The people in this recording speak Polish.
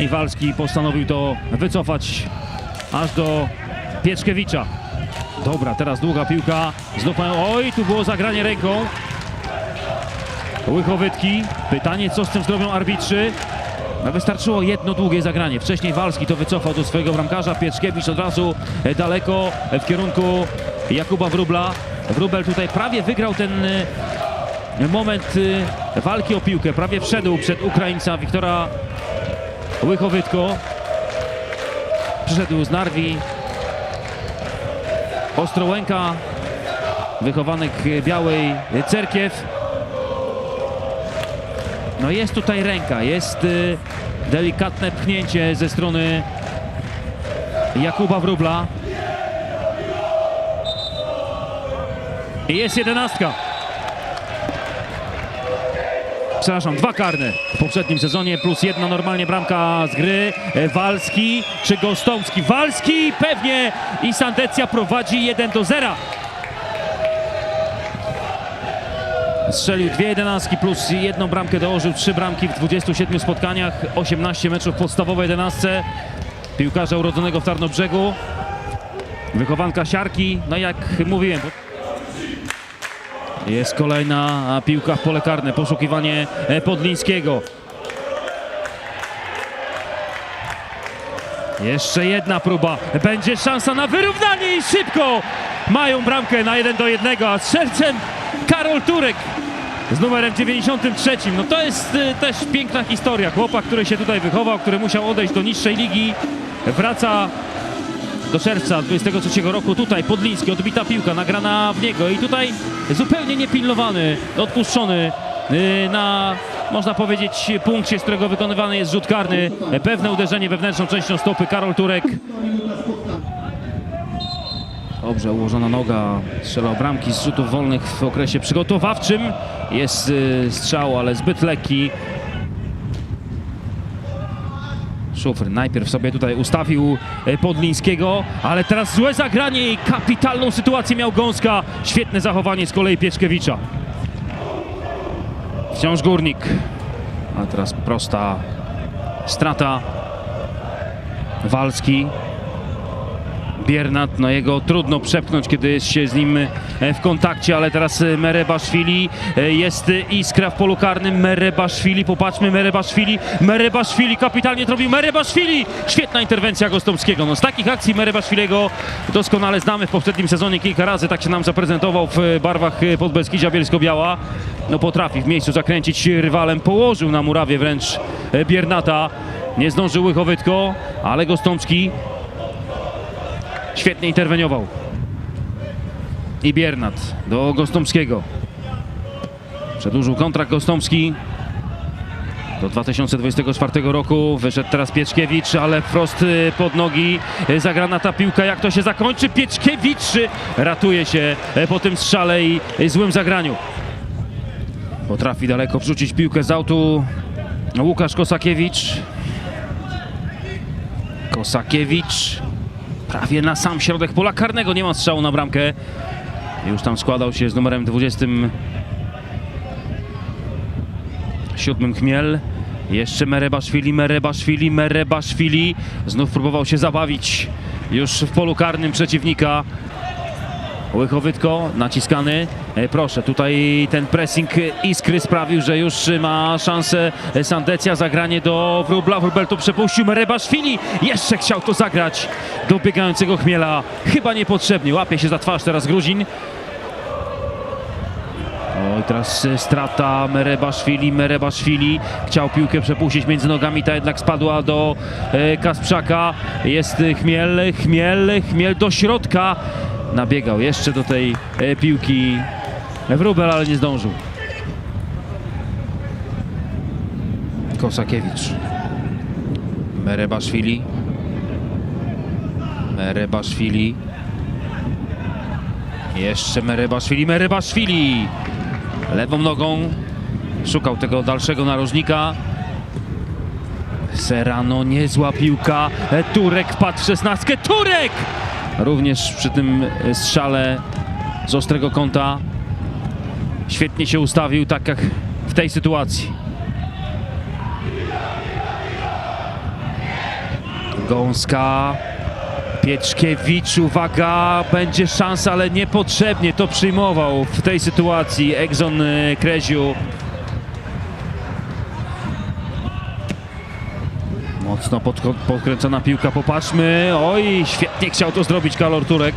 I Walski postanowił to wycofać aż do Pieczkiewicza. Dobra, teraz długa piłka. Znów mają... Oj, tu było zagranie ręką. Łychowytki. Pytanie, co z tym zrobią arbitrzy. No wystarczyło jedno długie zagranie. Wcześniej Walski to wycofał do swojego bramkarza. Pieczkiewicz od razu e, daleko w kierunku Jakuba Wróbla. Wróbel tutaj prawie wygrał ten e, moment e, walki o piłkę. Prawie wszedł przed Ukraińca Wiktora Łychowytko. Przyszedł z Narwi. Ostrołęka. Wychowanek Białej Cerkiew. No jest tutaj ręka, jest y, delikatne pchnięcie ze strony Jakuba Wróbla. I jest jedenastka. Przepraszam, dwa karne w poprzednim sezonie, plus jedna normalnie bramka z gry. E, Walski czy Gostomski? Walski pewnie i Sandecja prowadzi 1 do 0. Strzelił dwie jedenastki plus jedną bramkę dołożył, trzy bramki w 27 spotkaniach, 18 meczów w podstawowej jedenastce. Piłkarza urodzonego w Tarnobrzegu, wychowanka siarki, no jak mówiłem. Jest kolejna piłka w pole karne, poszukiwanie e, Podlińskiego. Jeszcze jedna próba, będzie szansa na wyrównanie i szybko mają bramkę na 1 do 1, a strzelcem Karol Turek z numerem 93. No to jest y, też piękna historia. Chłopak, który się tutaj wychował, który musiał odejść do niższej ligi, wraca do czerwca 23 roku. Tutaj Podliński, odbita piłka, nagrana w niego i tutaj zupełnie niepilnowany, odpuszczony y, na, można powiedzieć, punkcie, z którego wykonywany jest rzut karny. Pewne uderzenie wewnętrzną częścią stopy. Karol Turek Dobrze ułożona noga, strzelał bramki z rzutów wolnych w okresie przygotowawczym. Jest y, strzał, ale zbyt lekki. Szufr najpierw sobie tutaj ustawił y, Podlińskiego, ale teraz złe zagranie i kapitalną sytuację miał Gąska. Świetne zachowanie z kolei Pieczkiewicza. Wciąż Górnik. A teraz prosta strata. Walski. Biernat, no jego trudno przepchnąć, kiedy jest się z nim e, w kontakcie, ale teraz e, Merebaszwili, e, jest iskra w polu karnym, Merebaszwili, popatrzmy, Merebaszwili, Merebaszwili, kapitalnie to robił Merebaszwili, świetna interwencja Gostomskiego, no z takich akcji Merebaszwilego doskonale znamy. W poprzednim sezonie kilka razy, tak się nam zaprezentował w barwach Podbeskidzia Bielsko-Biała, no potrafi w miejscu zakręcić rywalem, położył na murawie wręcz Biernata, nie zdążył Łychowytko, ale Gostomski Świetnie interweniował. I Biernat do Gostomskiego. Przedłużył kontrakt Gostomski do 2024 roku. Wyszedł teraz Pieczkiewicz, ale wprost y, pod nogi y, zagrana ta piłka. Jak to się zakończy? Pieczkiewicz ratuje się y, po tym strzale i złym zagraniu. Potrafi daleko wrzucić piłkę z autu Łukasz Kosakiewicz. Kosakiewicz prawie na sam środek pola karnego. Nie ma strzału na bramkę. Już tam składał się z numerem 27 Chmiel. Jeszcze Merebaszwili, Merebaszwili, Merebaszwili. Znów próbował się zabawić już w polu karnym przeciwnika. Łychowytko naciskany. E, Proszę, tutaj ten pressing Iskry sprawił, że już ma szansę Sandecja. Zagranie do Wróbla. Wróbel tu przepuścił Merebaszwili. Jeszcze chciał to zagrać do biegającego Chmiela. Chyba niepotrzebnie. Łapie się za twarz teraz Gruzin. Oj, teraz strata Merebaszwili, Merebaszwili chciał piłkę przepuścić między nogami, ta jednak spadła do e, Kasprzaka. Jest Chmiel, Chmiel, Chmiel do środka. Nabiegał jeszcze do tej e, piłki Wróbel, ale nie zdążył. Kosakiewicz. Merebaszwili. Merebaszwili. Jeszcze Merebaszwili, Merebaszwili! Lewą nogą szukał tego dalszego narożnika. Serrano, niezła piłka. E, Turek padł w szesnastkę. Turek! Również przy tym e, strzale z ostrego kąta świetnie się ustawił, tak jak w tej sytuacji. Gąska. Pieczkiewicz, uwaga, będzie szansa, ale niepotrzebnie to przyjmował w tej sytuacji Egzon y, Kreziu. Mocno podkręcona piłka, popatrzmy. Oj, świetnie chciał to zrobić Kalor Turek.